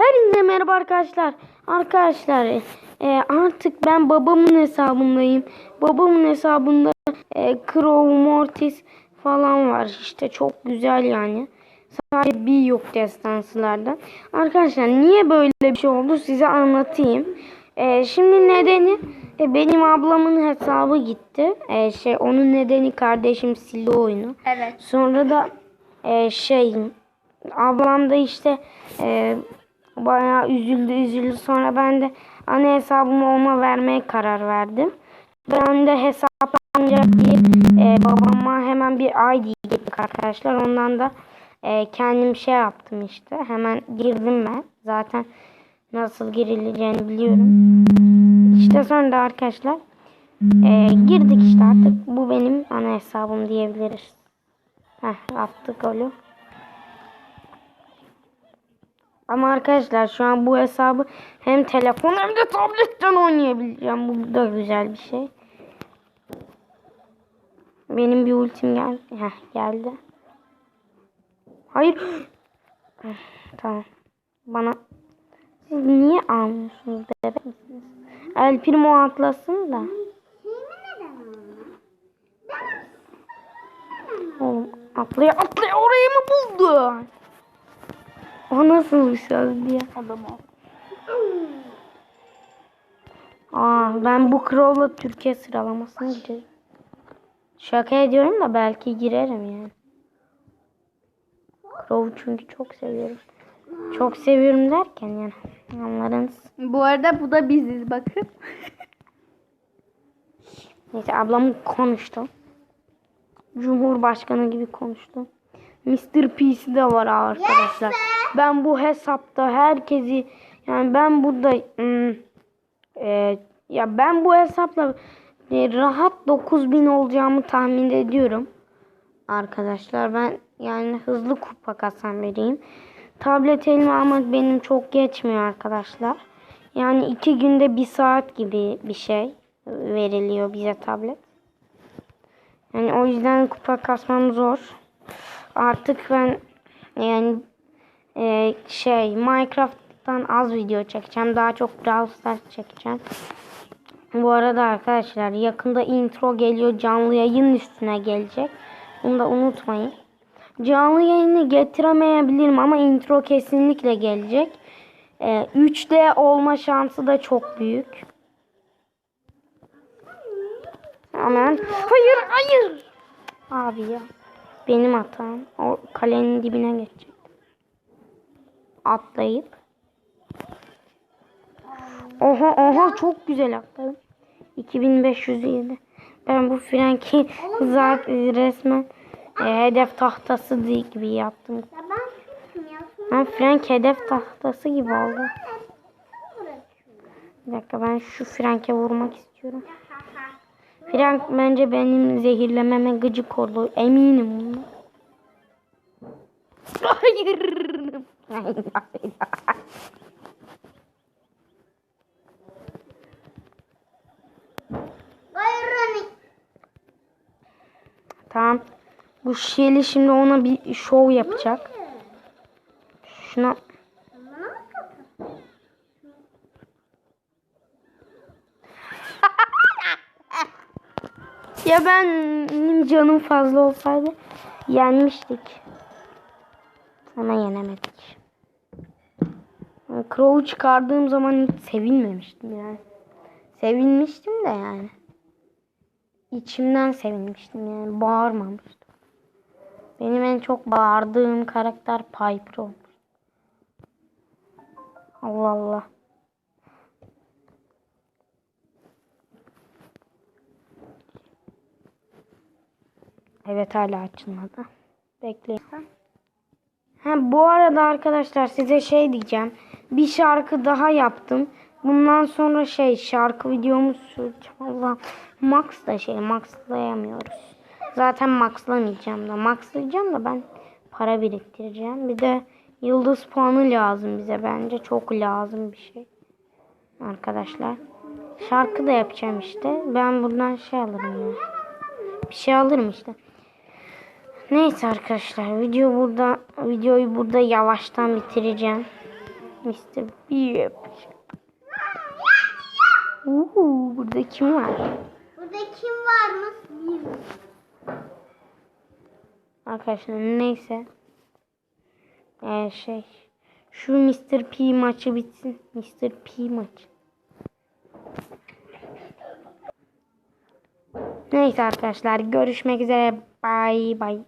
Hepinize merhaba arkadaşlar. Arkadaşlar e, artık ben babamın hesabındayım. Babamın hesabında e, Crow Mortis falan var. İşte çok güzel yani. Sadece bir yok destansılardan. Arkadaşlar niye böyle bir şey oldu size anlatayım. E, şimdi nedeni e, benim ablamın hesabı gitti. E, şey onun nedeni kardeşim sildi oyunu. Evet. Sonra da e, şey ablam da işte e, bayağı üzüldü üzüldü. Sonra ben de ana hesabımı ona vermeye karar verdim. Ben de hesaplanacak diye e, babama hemen bir ID getirdik arkadaşlar. Ondan da e, kendim şey yaptım işte. Hemen girdim ben. Zaten nasıl girileceğini biliyorum. İşte sonra da arkadaşlar e, girdik işte artık. Bu benim ana hesabım diyebiliriz. Heh, attık golü. Ama arkadaşlar şu an bu hesabı hem telefon hem de tabletten oynayabileceğim. Bu da güzel bir şey. Benim bir ultim geldi. Heh, geldi. Hayır. Tamam. Bana siz niye almıyorsunuz bebek misiniz? El Primo atlasın da. Oğlum atlaya atlaya orayı mı buldu? O nasıl bir söz diye. Adam. Aa, ben bu Crow'la Türkiye sıralamasına girerim. Şaka ediyorum da belki girerim yani. Crow çünkü çok seviyorum. Çok seviyorum derken yani anlarınız. Bu arada bu da biziz bakın. Neyse ablam konuştu. Cumhurbaşkanı gibi konuştu. Mr. P'si de var arkadaşlar. Ben bu hesapta herkesi yani ben burada ım, e, ya ben bu hesapla e, rahat 9000 olacağımı tahmin ediyorum. Arkadaşlar ben yani hızlı kupa kasan biriyim. Tablet elime almak benim çok geçmiyor arkadaşlar. Yani iki günde bir saat gibi bir şey veriliyor bize tablet. Yani o yüzden kupa kasmam zor. Artık ben yani e, şey Minecraft'tan az video çekeceğim. Daha çok Brawl Stars çekeceğim. Bu arada arkadaşlar yakında intro geliyor. Canlı yayın üstüne gelecek. Bunu da unutmayın. Canlı yayını getiremeyebilirim ama intro kesinlikle gelecek. E, 3D olma şansı da çok büyük. Aman. Hayır hayır. Abi ya. Benim hatam. O kalenin dibine geçecek. Atlayıp. Oha oha çok güzel atladım. 2507. Ben bu Frank'i zaten resmen e, hedef tahtası gibi yaptım. Ben Frank hedef tahtası gibi oldu. Bir dakika ben şu Frank'e vurmak istiyorum. Frank bence benim zehirlememe gıcık oldu. Eminim bundan. Hayır. Tamam. Bu Shelly şimdi ona bir şov yapacak. Şuna Ya benim canım fazla olsaydı yenmiştik. Ama yenemedik. Crow'u çıkardığım zaman hiç sevinmemiştim yani. Sevinmiştim de yani. İçimden sevinmiştim yani. Bağırmamıştım. Benim en çok bağırdığım karakter Piper olmuş. Allah Allah. Evet hala açılmadı. Bekleyin. Ha, bu arada arkadaşlar size şey diyeceğim. Bir şarkı daha yaptım. Bundan sonra şey şarkı videomu süreceğim. Allah Max da şey maxlayamıyoruz. Zaten maxlamayacağım da. Maxlayacağım da ben para biriktireceğim. Bir de yıldız puanı lazım bize bence. Çok lazım bir şey. Arkadaşlar. Şarkı da yapacağım işte. Ben buradan şey alırım ya. Bir şey alırım işte. Neyse arkadaşlar video burada videoyu burada yavaştan bitireceğim. Mr. P. Uhu, burada kim var? Burada kim varmış? Arkadaşlar neyse. Ee, şey. Şu Mr. P maçı bitsin. Mr. P maçı. Neyse arkadaşlar görüşmek üzere. Bye bye.